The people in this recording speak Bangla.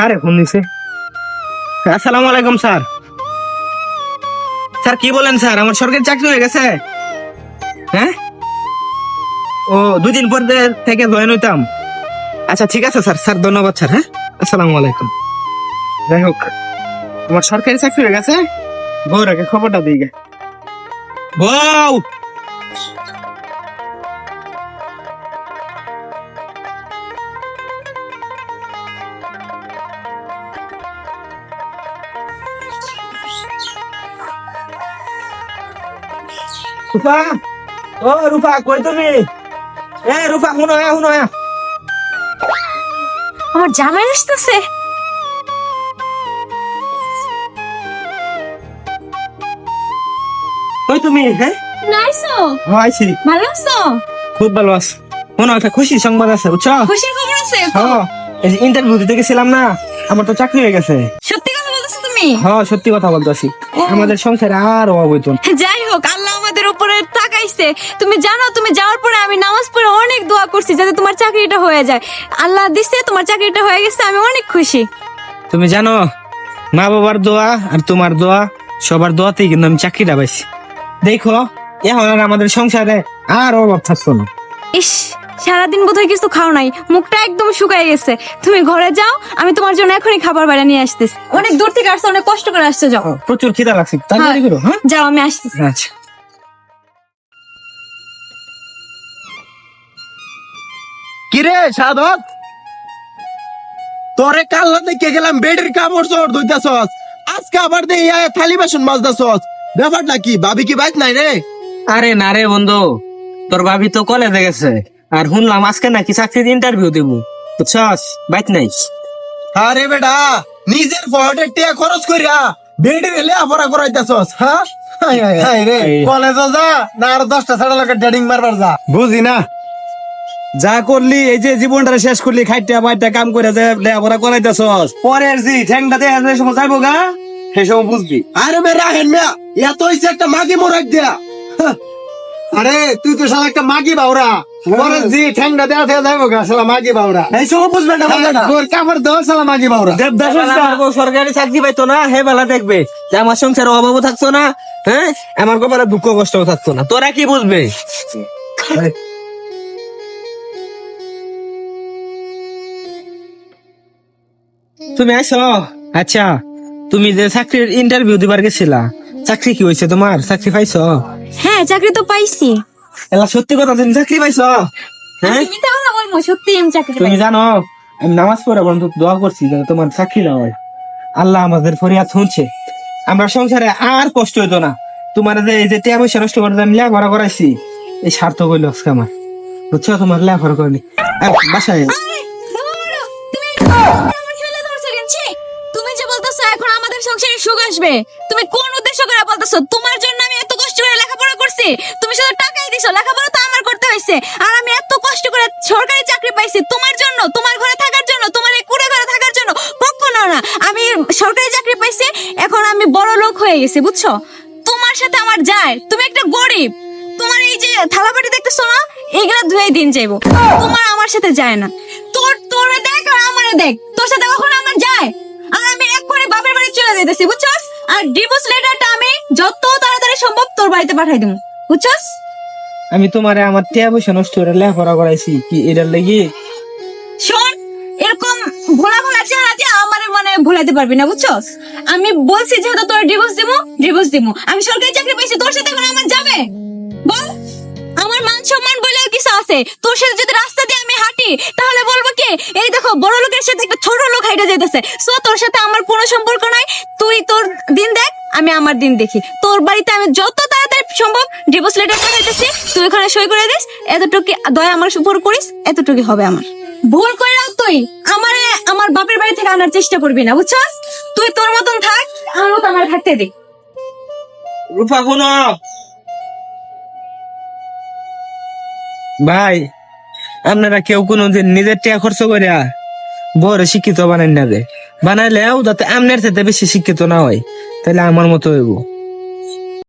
স্যার ফোন দিছে আসসালামু আলাইকুম, স্যার। স্যার, কি বলেন, স্যার? আমার সরকারি চাকরি হয়ে গেছে। হ্যাঁ? ও দুদিন পর থেকে জয়েন হইতাম। আচ্ছা ঠিক আছে, স্যার। স্যার, ধন্যবাদ, স্যার হ্যাঁ? আসসালামু আলাইকুম। যাই হোক, আমার সরকারি চাকরি হয়ে গেছে। বউরাকে খবরটা দিই গে। বউ! রূপা? ও রূপা কই তুমি? এ রূপা আমার জামাই আসতেছে। কই তুমি হ্যাঁ হ্যাঁ আইছি। ভালো আছো? খুব ভালো আছি। শোনো একটা খুশি সংবাদ আছে বুঝছ? খুশির খবর আছে? হ্যাঁ এই ইন্টারভিউ দিতে গেছিলাম না আমার তো চাকরি হয়ে গেছে। সত্যি কথা বলতেছো তুমি? হ্যাঁ সত্যি কথা বলতেছি। আমাদের সংসারে আর অভাব হইতো যাই হোক আল্লাহ আমাদের তাকাইছে তুমি জানো তুমি যাওয়ার পরে আমি নামাজ পড়ে অনেক দোয়া করছি যাতে তোমার চাকরিটা হয়ে যায়। আল্লাহ দিছে তোমার চাকরিটা হয়ে গেছে আমি অনেক খুশি। তুমি জানো মা বাবার দোয়া আর তোমার দোয়া সবার দোয়াতেই কিন্তু আমি চাকরিটা পাইছি। দেখো এখন আর আমাদের সংসারে আর অভাব থাকতো না। ইস সারাদিন বোধহয় কিছু খাও নাই মুখটা একদম শুকায় গেছে। তুমি ঘরে যাও আমি তোমার জন্য এখনই খাবার বাইরে নিয়ে আসতেছি। অনেক দূর থেকে আসছো অনেক কষ্ট করে আসছো যাও। প্রচুর খিদা লাগছে তাড়াতাড়ি করো হ্যাঁ? যাও আমি আসতেছি। আচ্ছা। কিরে সাধক? তোরে কাল দেখে গেলাম বেডের কাপড় চোর ধুইতাছস। আজকে আবার দে ইয়া থালি বাসন মাজতাছস। ব্যাপারটা কি ভাবি কি বাইক নাই রে? আরে না রে বন্ধু তোর ভাবি তো কলেজে গেছে আর শুনলাম আজকে নাকি চাকরির ইন্টারভিউ দেবো। বুঝছস? বাইক নাই। আরে বেটা নিজের টিয়া খরচ করিয়া বেডের এলে আফরা করাইতাছস হ্যাঁ। কলেজে যা না আর দশটা ছাড়া লাগে ডেডিং মারবার যা। বুঝি না। যা করলি এই যে জীবনটা শেষ করলি খাইটা বাইটা কাম করে যে লেখাপড়া করাইতেছস। পরের জি ঠ্যাংটা দেখা যায় সময় যাইবো গা? সে সময় বুঝবি। আরে মে রাহেন মিয়া এত হইছে একটা মাগি মোরাক দিয়া। আরে তুই তো শালা একটা মাগি বাউরা। পরের জি ঠ্যাংটা দেখা দেখা যাইবো গা শালা মাগি বাউরা। এই সময় বুঝবে না বুঝবে তোর কাপড় দাও শালা মাগি বাউরা। বউ সরকারি চাকরি পাইতো না হে বেলা দেখবে যে আমার সংসারে অভাবও থাকতো না হ্যাঁ? আমার কপালে দুঃখ কষ্টও থাকতো না। তোরা কি বুঝবে? তুমি আইছো? আচ্ছা। তুমি যে চাকরির ইন্টারভিউ দিবার গেছিলা চাকরি কি হয়েছে তোমার? চাকরি পাইছো? হ্যাঁ চাকরি তো পাইছি। এলা সত্যি কথা তুমি চাকরি পাইছো? হ্যাঁ? তুমি তো কথা সত্যি আমি চাকরি তুমি জানো আমি নামাজ পড়ে বন্ধু দোয়া করছি যেন তোমার চাকরি না হয়। আল্লাহ আমাদের ফরিয়াদ শুনছে। আমরা সংসারে আর কষ্ট হইতো না। তোমার যে এই যে টিয়া পয়সা নষ্ট করে আমি লেখাপড়া করাইছি এই সার্থক হইল আজকে আমার। বুঝছ? তোমার লেখাপড়া করেনি। বাসায় আরে, ধরো, তুমি আমার ছেলে ধরছো কেন? ছি! তুমি যে বলতেছো এখন আমাদের সংসারে সুখ আসবে? তুমি কোন উদ্দেশ্য করে বলতেছো? তোমার জন্য আমি এত কষ্ট করে লেখাপড়া করছি। তুমি শুধু টাকাই দিছো, লেখাপড়া তো আমার করতে হয়েছে। আর আমি এত কষ্ট করে সরকারি চাকরি পাইছি, তোমার জন্য, তোমার ঘরে থাকার জন্য, তোমার এই কুড়ে ঘরে থাকার জন্য। কখনো না, আমি সরকারি চাকরি পাইছি, এখন আমি বড় লোক হয়ে গেছি, বুঝছ? তোমার সাথে আমার যায়। তুমি একটা গরিব। তোমার এই যে থালাবাটি দেখতেছো না এগুলা ধুয়ে দিন যাইবো। তোমার আমার সাথে যায় না। তোর, তোরে দেখ আর আমারে দেখ। তোর সাথে কখনো আমার যায়। আর আমি চলে যাইতেছি বুঝছস? আর ডিভোর্স লেটারটা আমি যত তাড়াতাড়ি সম্ভব তোর বাড়িতে পাঠাই দেবো বুঝছস? আমি তোমারে আমার টিয়া পয়সা নষ্ট করে লেখাপড়া করাইছি কি এটার লেগে? শোন এরকম ভোলা ভোলা চেহারা দিয়ে আমার মানে ভুলাইতে পারবি না বুঝছস? আমি বলছি যেহেতু তোর ডিভোর্স দিবো ডিভোর্স দিবো আমি সরকারি চাকরি পেয়েছি তোর সাথে এখন আমার যাবে? সম্মান বলেও কিছু আছে। তোর সাথে যদি রাস্তা দিয়ে আমি হাঁটি, তাহলে বলব কি, এই দেখো, বড় লোকের সাথে একটা ছোট লোক হাইটা যাইতেছে। সো তোর সাথে আমার কোনো সম্পর্ক নাই, তুই তোর দিন দেখ, আমি আমার দিন দেখি। তোর বাড়িতে আমি যত তাড়াতাড়ি সম্ভব ডিভোর্স লেটার পাঠাইতেছি তুই ওখানে সই করে দিস, এতটুকু দয়া আমার উপর করিস এতটুকু হবে আমার। ভুল করে রাখ তুই, আমারে আমার বাপের বাড়ি থেকে আনার চেষ্টা করবি না, বুঝছস? তুই তোর মতন থাক আমার মতো আমার থাকতে দে রূপা ভাই, আপনারা কেউ কোনো দিন নিজের টিয়া খরচ করিয়া বড় শিক্ষিত বানাই না দে বানাইলেও যাতে আমনের সাথে বেশি শিক্ষিত না হয় তাহলে আমার মতো হইব।